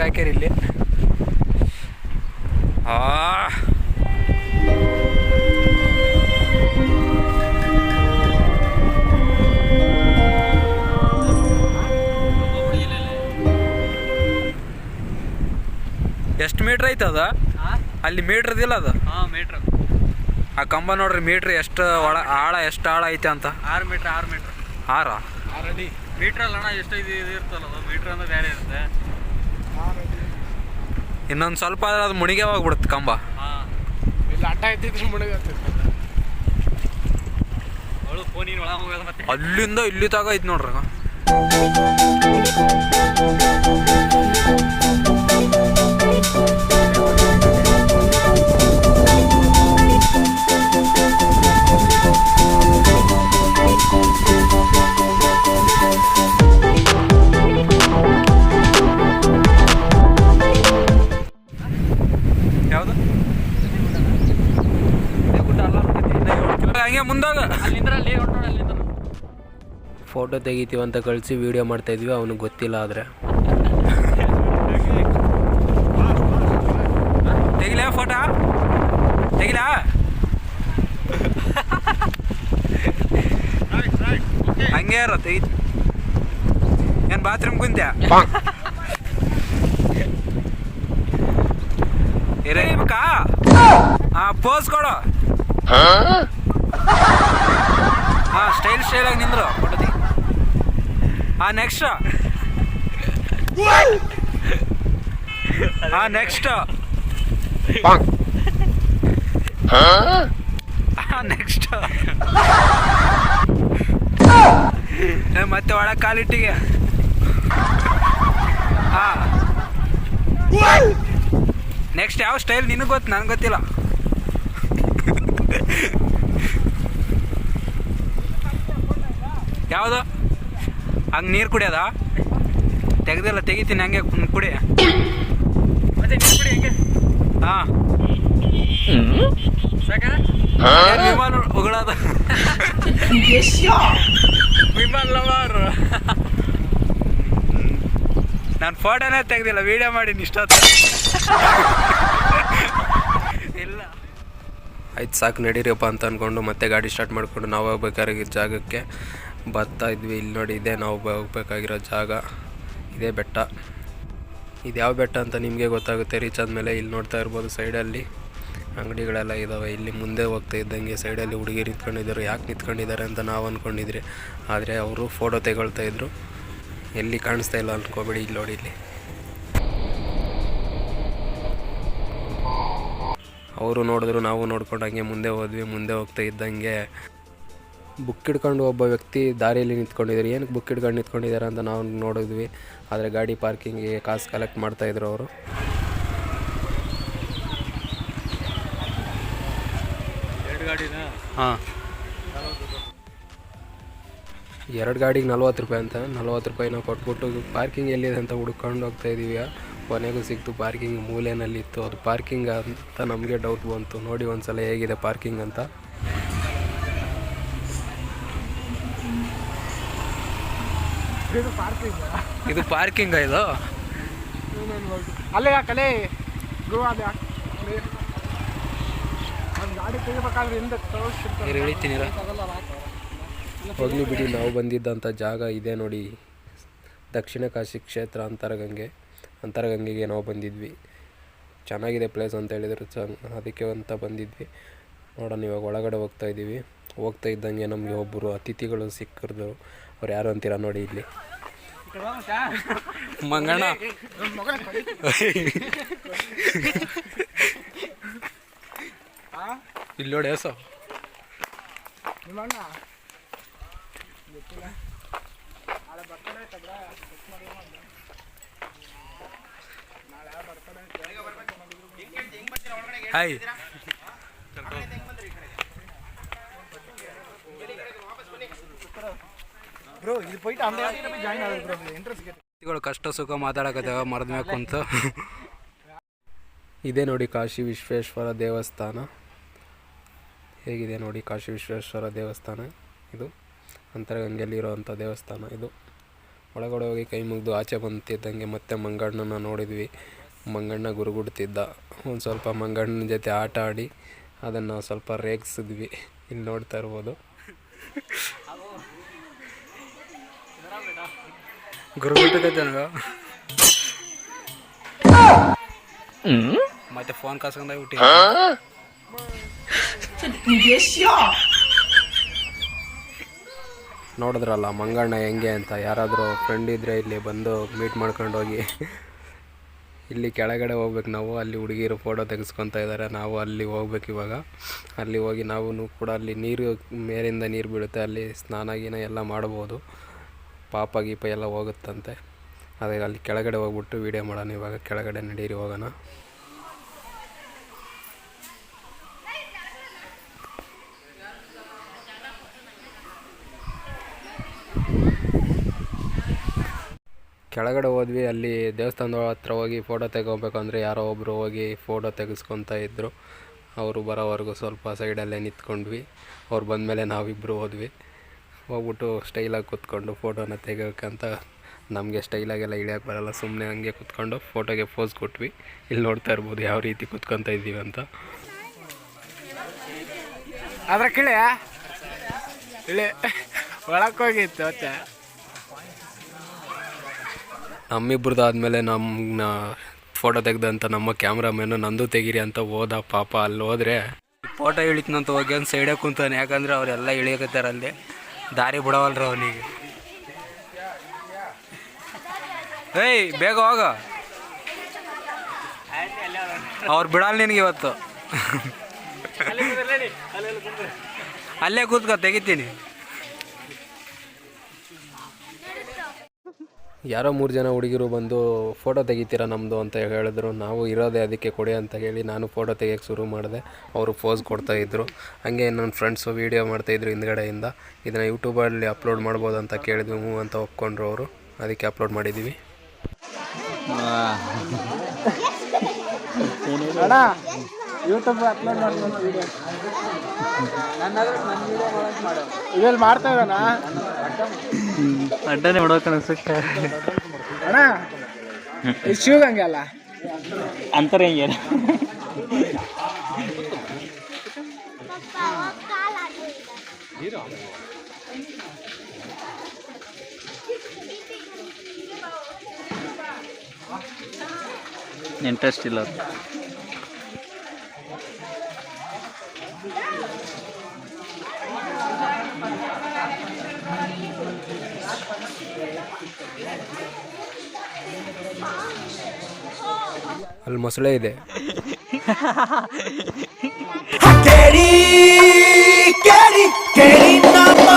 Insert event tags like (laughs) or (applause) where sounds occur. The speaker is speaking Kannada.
ಹಾಕ್ಯಾರ ಇಲ್ಲಿ ಆ. ಎಷ್ಟು ಮೀಟ್ರ್ ಐತೆ ಅದ? ಅಲ್ಲಿ ಮೀಟ್ರ್ ಇದಿಲ್ಲ ಅದು? ಹಾಂ ಮೀಟ್ರ್ ಆ ಕಂಬ ನೋಡ್ರಿ ಮೀಟ್ರ್ ಎಷ್ಟು ಒಳ ಆಳ ಎಷ್ಟು ಆಳ ಐತೆ ಅಂತ. ಆರು ಮೀಟ್ರ್ ಆರು ಮೀಟ್ರ್ ಆರ? ಮೀಟ್ರ್ ಅಲ್ಲ ಅಣ್ಣ ಎಷ್ಟು ಇದು ಇದು ಇರ್ತಲ್ಲ ಅದು? ಮೀಟ್ರ್ ಅಂದ್ರೆ ಬೇರೆ ಇರುತ್ತೆ. ಇನ್ನೊಂದು ಸ್ವಲ್ಪ ಆದ್ರೆ ಅದು ಮುಣಿಗೆ ಹೋಗ್ಬಿಡುತ್ತೆ ಕಂಬ. ಹಾಂ. ಇಲ್ಲಿ ಅಡ್ಡ ಇದ್ದಿದ್ರೆ ಮತ್ತೆ. ಅಲ್ಲಿಂದ ಇಲ್ಲಿ ತಗ ಇದ್ ನೋಡ್ರಿ ಫೋಟೋ ತೆಗಿತೀವಿ ಅಂತ ಕಳಿಸಿ ವೀಡಿಯೋ ಮಾಡ್ತಾ ಇದೀವಿ ಅವನಿಗೆ ಗೊತ್ತಿಲ್ಲ ಆದರೆ. ತೆಗಿಲ ಫೋಟೋ ತೆಗಿಲ? ಹಂಗೆ ಇರೋ ತೆಗಿ ಏನು ಬಾತ್ರೂಮ್ ಕುಂತ್ಯಾ? ಇರಬೇಕಾ ಹಾ ಪೋಸ್ ಕೊಡು. ಹಾ ಸ್ಟೈಲ್ ಸ್ಟೈಲ್ ಆಗಿ ನಿಂದ್ರು. ನೆಕ್ಸ್ಟ್ ಹಾ ನೆಕ್ಸ್ಟ್ ಆ ನೆಕ್ಸ್ಟ್ ನೆಕ್ಸ್ಟ್ ಮತ್ತೆ ಒಳ ಕಾಲಿಟ್ಟಿಗೆ ಹಾ ನೆಕ್ಸ್ಟ್ ಯಾವ ಸ್ಟೈಲ್ ನಿನಗೆ ಗೊತ್ತು ನನಗೆ ಗೊತ್ತಿಲ್ಲ. ಯಾವುದು? ಹಂಗೆ ನೀರು ಕುಡಿಯೋದ? ತೆಗ್ದಿಲ್ಲ ತೆಗಿತೀನಿ ಹಂಗೆ ಕುಡಿಯ ಕುಡಿ. ಮತ್ತೆ ನೀವು ಬಿಡಿ ಹೆಂಗೆ. ಹಾಂ. ಸಾಕಾ? ವಿಮಾನ ಉಗಳದ? ವಿಮಾನ್ ಲವರ್. ನಾನು ಫೋಟೋನೇ ತೆಗ್ದಿಲ್ಲ ವಿಡಿಯೋ ಮಾಡೀನಿ ಇಷ್ಟ ಇಲ್ಲ. ಆಯ್ತು ಸಾಕು ನಡೀರಿಯಪ್ಪ ಅಂತ ಅಂದ್ಕೊಂಡು ಮತ್ತೆ ಗಾಡಿ ಸ್ಟಾರ್ಟ್ ಮಾಡಿಕೊಂಡು ನಾವು ಹೋಗ್ಬೇಕಾದ್ರೆ ಜಾಗಕ್ಕೆ. ಬರ್ತಾ ಇದ್ವಿ. ಇಲ್ಲಿ ನೋಡಿ, ಇದೇ ನಾವು ಹೋಗ್ಬೇಕಾಗಿರೋ ಜಾಗ. ಇದೇ ಬೆಟ್ಟ. ಇದು ಯಾವ ಬೆಟ್ಟ ಅಂತ ನಿಮಗೆ ಗೊತ್ತಾಗುತ್ತೆ? ರೀಚ್ ಆದಮೇಲೆ ಇಲ್ಲಿ ನೋಡ್ತಾ ಇರ್ಬೋದು ಸೈಡಲ್ಲಿ. ಅಂಗಡಿಗಳೆಲ್ಲ ಇದ್ದಾವೆ ಇಲ್ಲಿ ಮುಂದೆ ಹೋಗ್ತಾ ಇದ್ದಂಗೆ ಸೈಡಲ್ಲಿ ಹುಡುಗಿ ನಿಂತ್ಕೊಂಡಿದ್ದಾರೆ ಯಾಕೆ ನಿಂತ್ಕೊಂಡಿದ್ದಾರೆ ಅಂತ ನಾವು ಅಂದ್ಕೊಂಡಿದ್ರಿ ಆದರೆ ಅವರು ಫೋಟೋ ತೆಗೊಳ್ತಾ ಇದ್ರು. ಎಲ್ಲಿ ಕಾಣಿಸ್ತಾ ಇಲ್ಲ ಅಂದ್ಕೋಬೇಡಿ ಇಲ್ಲಿ ನೋಡಿ ಇಲ್ಲಿ. ಅವರು ನೋಡಿದ್ರು, ನಾವು ನೋಡ್ಕೊಂಡು ಹಂಗೆ ಮುಂದೆ ಹೋದ್ವಿ. ಮುಂದೆ ಹೋಗ್ತಾ ಇದ್ದಂಗೆ ಬುಕ್ ಹಿಡ್ಕೊಂಡು ಒಬ್ಬ ವ್ಯಕ್ತಿ ದಾರಿಯಲ್ಲಿ ನಿಂತ್ಕೊಂಡಿದ್ದಾರೆ. ಏನಕ್ಕೆ ಬುಕ್ ಹಿಡ್ಕೊಂಡು ನಿಂತ್ಕೊಂಡಿದ್ದಾರೆ ಅಂತ ನಾವು ನೋಡಿದ್ವಿ. ಆದರೆ ಗಾಡಿ ಪಾರ್ಕಿಂಗಿಗೆ ಕಾಸು ಕಲೆಕ್ಟ್ ಮಾಡ್ತಾಯಿದ್ರು ಅವರು. ಹಾಂ. ಎರಡು ಗಾಡಿಗೆ ನಲ್ವತ್ತು ರೂಪಾಯಿ ಅಂತ. ನಲ್ವತ್ತು ರೂಪಾಯಿನ ಕೊಟ್ಬಿಟ್ಟು ಪಾರ್ಕಿಂಗ್ ಎಲ್ಲಿದೆ ಅಂತ ಹುಡ್ಕೊಂಡು ಹೋಗ್ತಾ ಇದೀವಿ. ಕೊನೆಗೂ ಸಿಕ್ತು ಪಾರ್ಕಿಂಗ್ ಮೂಲೆಯಲ್ಲಿತ್ತು ಅದು ಪಾರ್ಕಿಂಗ್ ಅಂತ ನಮಗೆ ಡೌಟ್ ಬಂತು. ನೋಡಿ ಒಂದು ಸಲ ಹೇಗಿದೆ ಪಾರ್ಕಿಂಗ್ ಅಂತ. ಇದು ಪಾರ್ಕಿಂಗ್ ಇದು ಪಾರ್ಕಿಂಗ್ ಇದು? ಅಲ್ಲೇ ಯಾಕಲೆ ಗೋವಾದ ಗಾಡಿ ತೆಗಿಬೇಕಾದ್ರೆ ಹಿಂದೆ ತೋರಿಸಿರ್ತಾರೆ ಇಳಿತೀನಿ ಹೋಗ್ಲಿ ಬಿಡಿ ನಾವು ಬಂದಿದ್ದಂಥ ಜಾಗ ಇದೆ ನೋಡಿ. ದಕ್ಷಿಣ ಕಾಶಿ ಕ್ಷೇತ್ರ ಅಂತರಗಂಗೆ. ಅಂತರಗಂಗೆಗೆ ನಾವು ಬಂದಿದ್ವಿ. ಚೆನ್ನಾಗಿದೆ ಪ್ಲೇಸ್ ಅಂತ ಹೇಳಿದ್ರು ಚ ಅದಕ್ಕೆ ಅಂತ ಬಂದಿದ್ವಿ. ನೋಡೋಣ ಇವಾಗ ಒಳಗಡೆ ಹೋಗ್ತಾ ಇದ್ದೀವಿ. ಹೋಗ್ತಾ ಇದ್ದಂಗೆ ನಮಗೆ ಒಬ್ಬರು ಅತಿಥಿಗಳು ಸಿಕ್ಕಿದ್ರು. ಅವ್ರು ಯಾರು ಅಂತೀರ ನೋಡಿ ಇಲ್ಲಿ. ಮಂಗಣ ಇಲ್ಲಿ ನೋಡಿ ಸೊ ಹಾಯ್. ಬ್ರೋ ಇದು போயிட்டு அந்த இடத்துல போய் ஜாயின் ஆகுது ப்ரோ இன்ட்ரெஸ்ட் கேட்டு ವ್ಯಕ್ತಿಗಳು ಕಷ್ಟ ಸುಖ ಮಾತಾಡಕತ್ತೇವ ಮರದ ಮ್ಯಾಗ ಕುಂತು ಇದೇ ನೋಡಿ ಕಾಶಿ ವಿಶ್ವೇಶ್ವರ ದೇವಸ್ಥಾನ ಹೇಗಿದೆ ನೋಡಿ ಕಾಶಿ ವಿಶ್ವೇಶ್ವರ ದೇವಸ್ಥಾನ ಇದು ಅಂತರಗಂಗೆಯಲ್ಲಿರುವಂಥ ದೇವಸ್ಥಾನ ಇದು ಒಳಗಡೆ ಹೋಗಿ ಕೈ ಮುಗಿದು ಆಚೆ ಬಂತಿದ್ದಂಗೆ ಮತ್ತೆ ಮಂಗಣ್ಣನ ನೋಡಿದ್ವಿ ಮಂಗಣ್ಣ ಗುರುಗುಡ್ತಿದ್ದ ಒಂದು ಸ್ವಲ್ಪ ಮಂಗಣ್ಣನ ಜೊತೆ ಆಟ ಆಡಿ ಅದನ್ನು ಸ್ವಲ್ಪ ರೇಗಿಸಿದ್ವಿ ಇಲ್ಲಿ ನೋಡ್ತಾ ಇರ್ಬೋದು (laughs) ಮತ್ತೆ ಫೋನ್ ಕಾಸ್ಕೊಂಡಾಗ ನೋಡಿದ್ರಲ್ಲ ಮಂಗಣ್ಣ ಹೆಂಗೆ ಅಂತ, ಯಾರಾದರೂ ಫ್ರೆಂಡ್ ಇದ್ದರೆ ಇಲ್ಲಿ ಬಂದು ಮೀಟ್ ಮಾಡ್ಕೊಂಡು ಹೋಗಿ. ಇಲ್ಲಿ ಕೆಳಗಡೆ ಹೋಗ್ಬೇಕು ನಾವು, ಅಲ್ಲಿ ಹುಡುಗಿರು ಫೋಟೋ ತೆಗೆಸ್ಕೊತಾ ಇದ್ದಾರೆ ನಾವು ಅಲ್ಲಿ ಹೋಗ್ಬೇಕು ಇವಾಗ. ಅಲ್ಲಿ ಹೋಗಿ ನಾವು ಕೂಡ ಅಲ್ಲಿ ನೀರು ಮೇಲಿಂದ ನೀರು ಬೀಳುತ್ತೆ ಅಲ್ಲಿ ಸ್ನಾನ ಗೀನ ಎಲ್ಲ ಮಾಡ್ಬೋದು. ಪಾಪ ಗೀಪ ಎಲ್ಲ ಹೋಗುತ್ತಂತೆ. ಅದೇ ಅಲ್ಲಿ ಕೆಳಗಡೆ ಹೋಗ್ಬಿಟ್ಟು ವೀಡಿಯೋ ಮಾಡೋಣ, ಇವಾಗ ಕೆಳಗಡೆ ನಡೀರಿ ಹೋಗೋಣ. ಕೆಳಗಡೆ ಹೋದ್ವಿ, ಅಲ್ಲಿ ದೇವಸ್ಥಾನದ ಹತ್ರ ಹೋಗಿ ಫೋಟೋ ತೆಗೋಬೇಕಂದ್ರೆ ಯಾರೋ ಒಬ್ಬರು ಹೋಗಿ ಫೋಟೋ ತೆಗೆಸ್ಕೊತಾ ಇದ್ದರು ಅವರು ಬರೋವರೆಗೂ ಸ್ವಲ್ಪ ಸೈಡಲ್ಲೇ ನಿಂತ್ಕೊಂಡ್ವಿ. ಅವ್ರು ಬಂದಮೇಲೆ ನಾವಿಬ್ಬರು ಹೋದ್ವಿ. ಹೋಗ್ಬಿಟ್ಟು ಸ್ಟೈಲಾಗಿ ಕೂತ್ಕೊಂಡು ಫೋಟೋನ ತೆಗಿಯೋಕ್ಕಂತ ನಮಗೆ ಸ್ಟೈಲಾಗೆಲ್ಲ ಇಳಿಯೋಕೆ ಬರೋಲ್ಲ. ಸುಮ್ಮನೆ ಹಂಗೆ ಕೂತ್ಕೊಂಡು ಫೋಟೋಗೆ ಪೋಸ್ ಕೊಟ್ವಿ. ಇಲ್ಲಿ ನೋಡ್ತಾ ಇರ್ಬೋದು ಯಾವ ರೀತಿ ಕೂತ್ಕೊತಾ ಇದ್ದೀವಿ ಅಂತ. ಅದ್ರ ಕಿಳೆ ಇಳೆ ಒಳಕ್ಕೆ ಹೋಗಿತ್ತು ಮತ್ತೆ. ನಮ್ಮಿಬ್ರದ್ದು ಆದಮೇಲೆ ನಮ್ಮ ಫೋಟೋ ತೆಗ್ದಂತ ನಮ್ಮ ಕ್ಯಾಮ್ರಾಮ್ಯಾನು ನಂದು ತೆಗೀರಿ ಅಂತ ಹೋದ ಪಾಪ. ಅಲ್ಲಿ ಹೋದರೆ ಫೋಟೋ ಇಳಿತಂತ ಹೋಗಿ ಒಂದು ಸೈಡೇ ಕುಂತಾನೆ ಯಾಕಂದರೆ ಅವರೆಲ್ಲ ಇಳಿಯಕತ್ತಾರ ಅಲ್ಲಿ ದಾರಿ ಬಿಡವಲ್ರ ಅವನಿಗೆ. ಏಯ್ ಬೇಗ ಹೋಗ. ಅವ್ರು ಬಿಡಲ್ಲ ನಿನಗೆ ಇವತ್ತು. ಅಲ್ಲೇ ಕೂತ್ಕೋ ತೆಗಿತೀನಿ. ಯಾರೋ ಮೂರು ಜನ ಹುಡುಗಿರು ಬಂದು ಫೋಟೋ ತೆಗಿತೀರಾ ನಮ್ಮದು ಅಂತ ಹೇಳಿದ್ರು. ನಾವು ಇರೋದೇ ಅದಕ್ಕೆ ಕೊಡಿ ಅಂತ ಹೇಳಿ ನಾನು ಫೋಟೋ ತೆಗಿಯೋಕ್ಕೆ ಶುರು ಮಾಡಿದೆ. ಅವರು ಪೋಸ್ ಕೊಡ್ತಾಯಿದ್ರು ಹಾಗೆ ನನ್ನ ಫ್ರೆಂಡ್ಸು ವೀಡಿಯೋ ಮಾಡ್ತಾಯಿದ್ರು ಹಿಂದ್ಗಡೆಯಿಂದ. ಇದನ್ನು ಯೂಟ್ಯೂಬಲ್ಲಿ ಅಪ್ಲೋಡ್ ಮಾಡ್ಬೋದು ಅಂತ ಕೇಳಿದ್ವಿ. ಹ್ಞೂ ಅಂತ ಒಪ್ಕೊಂಡ್ರು ಅವರು. ಅದಕ್ಕೆ ಅಪ್ಲೋಡ್ ಮಾಡಿದ್ದೀವಿ ಅಣ್ಣ. ಯೂಟ್ಯೂಬ್ ಅಪ್ಲೋಡ್ ಮಾಡ್ಕೊಂಡು ವಿಡಿಯೋ ಇದ್ರಲ್ಲಿ ಮಾಡ್ತಾ ಇದ್ದಾನ? ಅಡ್ಡನೆ ಹೊಡೋಕೆ ಅನ್ಸುತ್ತೆ. ಅಣ್ಣ ಶಿವ್ ಹಂಗೆ ಅಲ್ಲ? ಅಂತಾರೆ ಹೆಂಗೆ? ಇಂಟ್ರೆಸ್ಟ್ ಇಲ್ಲ ಅಲ್ಲಿ ಮೊಸಳೆ ಇದೆ. ಕೇಳಿ ಕೇಳಿ ಕೇಳಿ ನಮ್ಮ